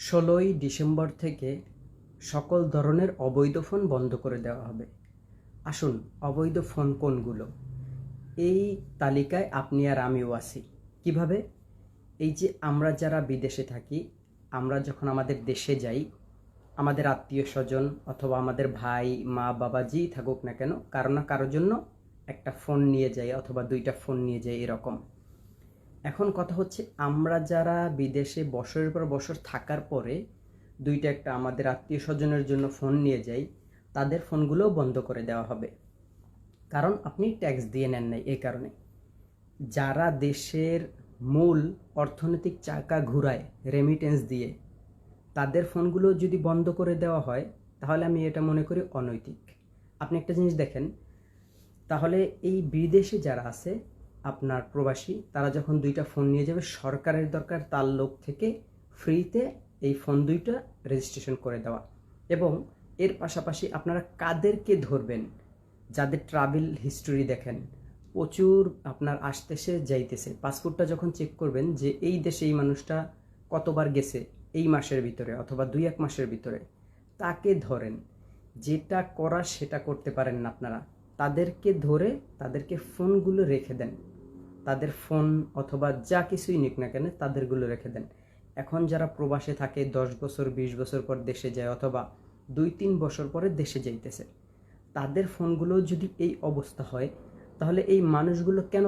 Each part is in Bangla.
ষোলোই ডিসেম্বর থেকে সকল ধরনের অবৈধ ফোন বন্ধ করে দেওয়া হবে। আসুন, অবৈধ ফোন কোনগুলো? এই তালিকায় আপনি আর আমিও আছি। কীভাবে? এই যে আমরা যারা বিদেশে থাকি, আমরা যখন আমাদের দেশে যাই, আমাদের আত্মীয় স্বজন অথবা আমাদের ভাই, মা বাবা যেই থাকুক না কেন, কারও না কারোর জন্য একটা ফোন নিয়ে যাই অথবা দুইটা ফোন নিয়ে যাই এরকম। এখন কথা হচ্ছে আমরা যারা বিদেশে বছরের পর বছর থাকার পরে দুইটা একটা আমাদের আত্মীয় স্বজনের জন্য ফোন নিয়ে যাই, তাদের ফোনগুলোও বন্ধ করে দেওয়া হবে। কারণ আপনি ট্যাক্স দিয়ে নেন নাই এই কারণে। যারা দেশের মূল অর্থনৈতিক চাকা ঘুরায় রেমিটেন্স দিয়ে, তাদের ফোনগুলো যদি বন্ধ করে দেওয়া হয়, তাহলে আমি এটা মনে করি অনৈতিক। আপনি একটা জিনিস দেখেন, তাহলে এই বিদেশে যারা আছে আপনার প্রবাসী, তারা যখন দুইটা ফোন নিয়ে যাবে, সরকারের দরকার তার লোক থেকে ফ্রিতে এই ফোন দুইটা রেজিস্ট্রেশন করে দেওয়া। এবং এর পাশাপাশি আপনারা কাদেরকে ধরবেন? যাদের ট্রাভেল হিস্টোরি দেখেন, প্রচুর আপনার আসতেছে, যাইতেছে। পাসপোর্টটা যখন চেক করবেন যে এই দেশে এই মানুষটা কতবার গেছে, এই মাসের ভিতরে অথবা দুই এক মাসের ভিতরে, তাকে ধরেন। যেটা করা সেটা করতে পারেন না আপনারা। তাদেরকে ধরে তাদেরকে ফোনগুলো রেখে দেন। তাদের ফোন অথবা যা কিছুই নিক না কেন তাদেরগুলো রেখে দেন। এখন যারা প্রবাসে থাকে, দশ বছর, বিশ বছর পর দেশে যায় অথবা দুই, তিন বছর পরে দেশে যাইতেছে, তাদের ফোনগুলো যদি এই অবস্থা হয়, তাহলে এই মানুষগুলো কেন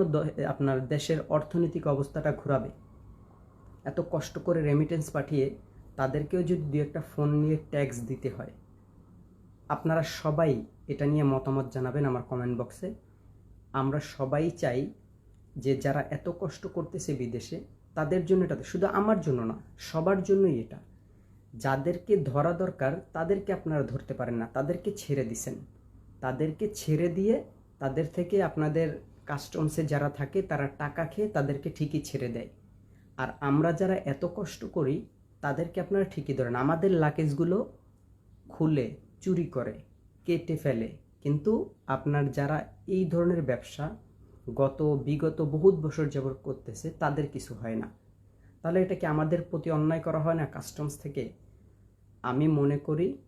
আপনার দেশের অর্থনৈতিক অবস্থাটা ঘোরাবে? এত কষ্ট করে রেমিটেন্স পাঠিয়ে তাদেরকেও যদি দু একটা ফোন নিয়ে ট্যাক্স দিতে হয়, আপনারা সবাই এটা নিয়ে মতামত জানাবেন আমার কমেন্ট বক্সে আমরা সবাই চাই যে যারা এত কষ্ট করতেছে বিদেশে, তাদের জন্য এটা শুধু আমার জন্য না, সবার জন্যই এটা। যাদেরকে ধরা দরকার, তাদেরকে আপনারা ধরতে পারেন না, তাদেরকে ছেড়ে দিছেন। তাদেরকে ছেড়ে দিয়ে তাদের থেকে আপনাদের কাস্টমসে যারা থাকে, তারা টাকা খেয়ে তাদেরকে ঠিকই ছেড়ে দেয়। আর আমরা যারা এত কষ্ট করি, তাদেরকে আপনারা ঠিকই ধরেন। আমাদের লাকেজগুলো খুলে, চুরি করে, কেটে ফেলে। কিন্তু আপনার যারা এই ধরনের ব্যবসা গত, বিগত বহুত বছর যাবত করতেছে, তাদের কিছু হয় না। তাহলে এটা কি আমাদের প্রতি অন্যায় করা হয় না কাস্টমস থেকে? আমি মনে করি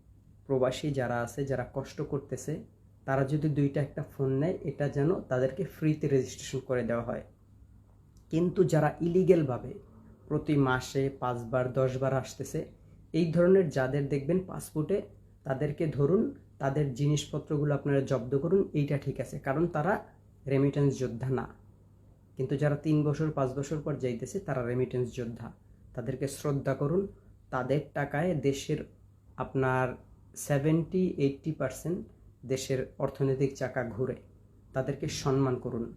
প্রবাসী যারা আছে, যারা কষ্ট করতেছে, তারা যদি দুইটা একটা ফোন নেয়, এটা যেন তাদেরকে ফ্রিতে রেজিস্ট্রেশন করে দেওয়া হয়। কিন্তু যারা ইলিগেলভাবে প্রতি মাসে পাঁচবার, দশবার আসতেছে, এই ধরনের যাদের দেখবেন পাসপোর্টে তাদেরকে ধরুন, তাদের জিনিসপত্রগুলো আপনারা জব্দ করুন, এইটা ঠিক আছে। কারণ তারা রেমিটেন্স যোদ্ধা না। কিন্তু যারা তিন বছর, পাঁচ বছর পর যাইতেছে, তারা রেমিটেন্স যোদ্ধা। তাদেরকে শ্রদ্ধা করুন। তাদের টাকায় দেশের আপনার সেভেন্টি এইটটি পার্সেন্ট দেশের অর্থনৈতিক চাকা ঘুরে। তাদেরকে সম্মান করুন।